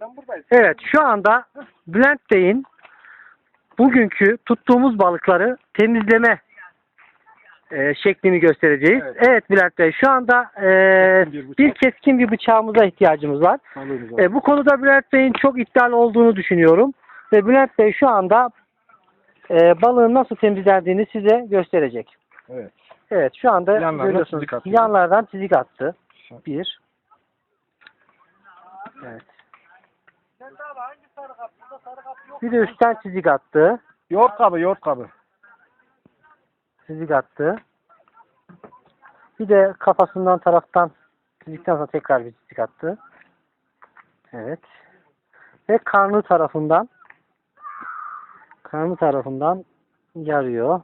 Ben buradayım. Evet şu anda Bülent Bey'in bugünkü tuttuğumuz balıkları temizleme e, şeklini göstereceğiz. Evet. Evet. Bülent Bey şu anda e, Keskin bir bir keskin bir bıçağımıza ihtiyacımız var. E, bu konuda Bülent Bey'in çok iddialı olduğunu düşünüyorum. Ve Bülent Bey şu anda e, balığın nasıl temizlendiğini size gösterecek. Evet. Evet şu anda Yanlardan görüyorsunuz. çizik atıyor. Yanlardan çizik attı. Bir. Evet. Bir de üstten çizik attı. Yoğurt kabı, yoğurt kabı. Çizik attı. Bir de kafasından taraftan çizikten sonra tekrar bir çizik attı. Evet. Ve karnı tarafından karnı tarafından yarıyor.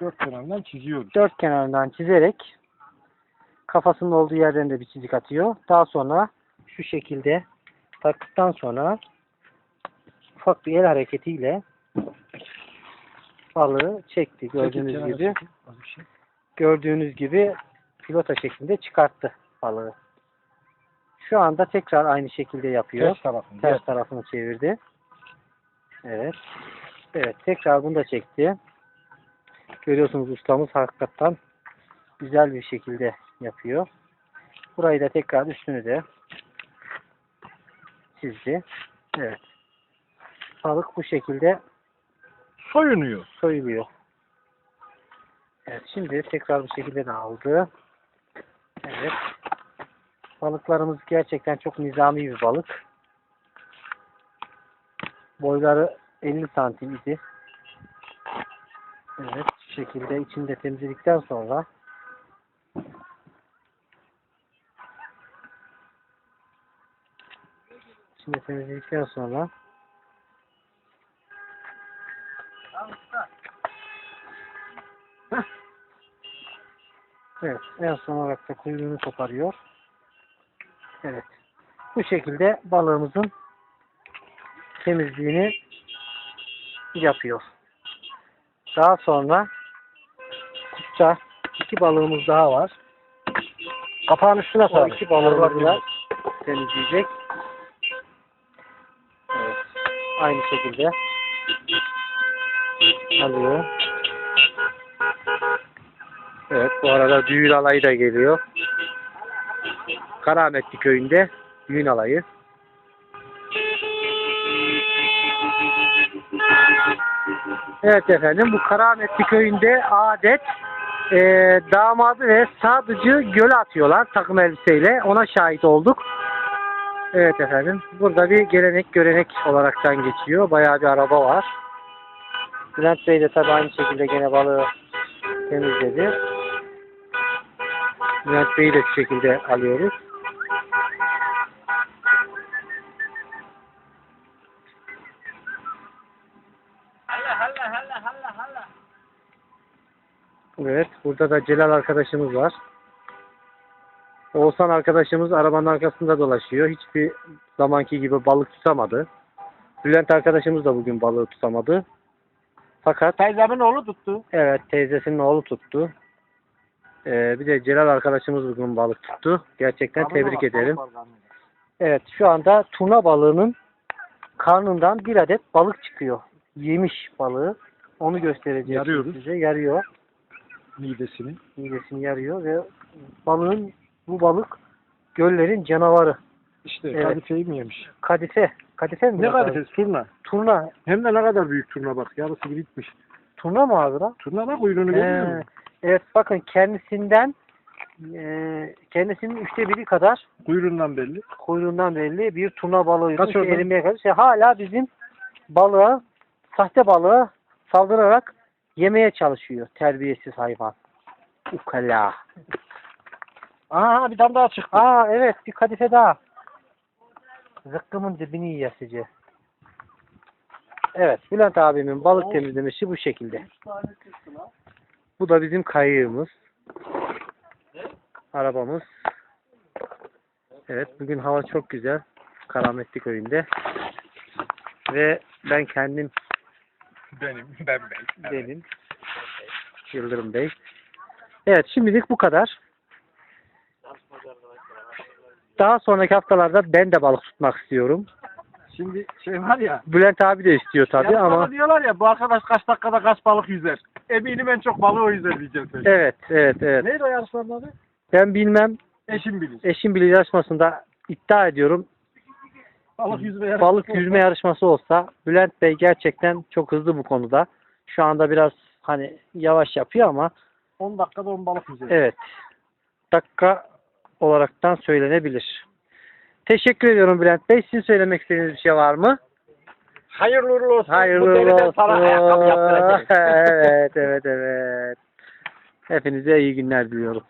Dört kenarından çiziyoruz. dört kenarından çizerek kafasının olduğu yerden de bir çizik atıyor. Daha sonra şu şekilde taktıktan sonra ufak bir el hareketiyle balığı çekti. Gördüğünüz Kenara gibi şey. gördüğünüz gibi pilota şeklinde çıkarttı balığı. Şu anda tekrar aynı şekilde yapıyor. Ters tarafını. Ters tarafını çevirdi. Evet. Evet. Tekrar bunu da çekti. Görüyorsunuz ustamız hakikaten güzel bir şekilde yapıyor. Burayı da tekrar üstünü de çizdi. Evet. Balık bu şekilde Soyunuyor. soyuluyor. Evet. Şimdi tekrar bu şekilde de aldı. Evet. Balıklarımız gerçekten çok nizami bir balık. Boyları 50 santim idi. Evet. Şu şekilde içinde temizledikten sonra içinde temizledikten sonra Evet. En son olarak da kuyruğunu koparıyor. Evet. Bu şekilde balığımızın temizliğini yapıyor. Daha sonra kutça iki balığımız daha var. Kapağın üstüne O sardı. iki balığımızı da temizleyecek. Aynı şekilde alıyor. Evet bu arada düğün alayı da geliyor. Karametli köyünde düğün alayı. Evet efendim bu Karametli köyünde adet e, damadı ve sadıcı göle atıyorlar takım elbiseyle. Ona şahit olduk. Evet efendim. Burada bir gelenek görenek olaraktan geçiyor. Bayağı bir araba var. Bülent Bey de tabi aynı şekilde gene balığı temizledi. Bülent Bey'i de şu şekilde alıyoruz. Evet, burada da Celal arkadaşımız var. Oğuzhan arkadaşımız arabanın arkasında dolaşıyor. Hiçbir zamanki gibi balık tutamadı. Bülent arkadaşımız da bugün balığı tutamadı. Fakat Teyzemin oğlu tuttu. evet teyzesinin oğlu tuttu. Ee, bir de Celal arkadaşımız bugün balık tuttu. Gerçekten tebrik ederim. Evet şu anda turna balığının karnından bir adet balık çıkıyor. Yemiş balığı. Onu göstereceğiz Yarıyoruz. size. Yarıyor. Midesini. midesini yarıyor ve balığın bu balık göllerin canavarı. İşte Evet. kadifeyi mi yemiş? Kadife. Kadife mi? Ne kadifesi? Turna. Turna. Hem de ne kadar büyük turna bak. Yarısı gibi bitmiş. Turna mı abi lan? Turna bak kuyruğunu görüyor Ee, musun? evet bakın kendisinden e, kendisinin üçte biri kadar Kuyruğundan belli. kuyruğundan belli bir turna balığıydı. Kaç İşte orada? erimeye kadar. İşte hala bizim balığa, sahte balığa saldırarak yemeye çalışıyor. Terbiyesiz hayvan. Ukala. Aa bir tane daha çıktı. Aa evet bir kadife daha. Zıkkımın dibini yiyesici. Evet Bülent abimin balık temizlemesi bu şekilde. Bu da bizim kayığımız. Arabamız. Evet bugün hava çok güzel. Karametli köyünde. Ve ben kendim Benim. Ben ben. benim Yıldırım Bey. Evet şimdilik bu kadar. Daha sonraki haftalarda ben de balık tutmak istiyorum. Şimdi şey var ya. Bülent abi de istiyor tabii ama diyorlar ya bu arkadaş kaç dakikada kaç balık yüzer. Eminim en çok balığı o yüzer diyeceğim sen. evet evet evet. Neydi o yarışmanın adı? Ben bilmem Eşim bilir. eşim bilir yarışmasında iddia ediyorum Balık yüzme yarışması. balık yüzme yarışması olsa Bülent Bey gerçekten çok hızlı bu konuda. Şu anda biraz hani yavaş yapıyor ama 10 dakikada 10 balık yüzer. evet dakika olaraktan söylenebilir. Teşekkür ediyorum Bülent Bey. Sizin söylemek istediğiniz bir şey var mı? Hayırlı uğurlu olsun. Hayırlı deriden olsun. sana ayakkabı yaptıracağız. evet, evet, evet. Hepinize iyi günler diliyorum.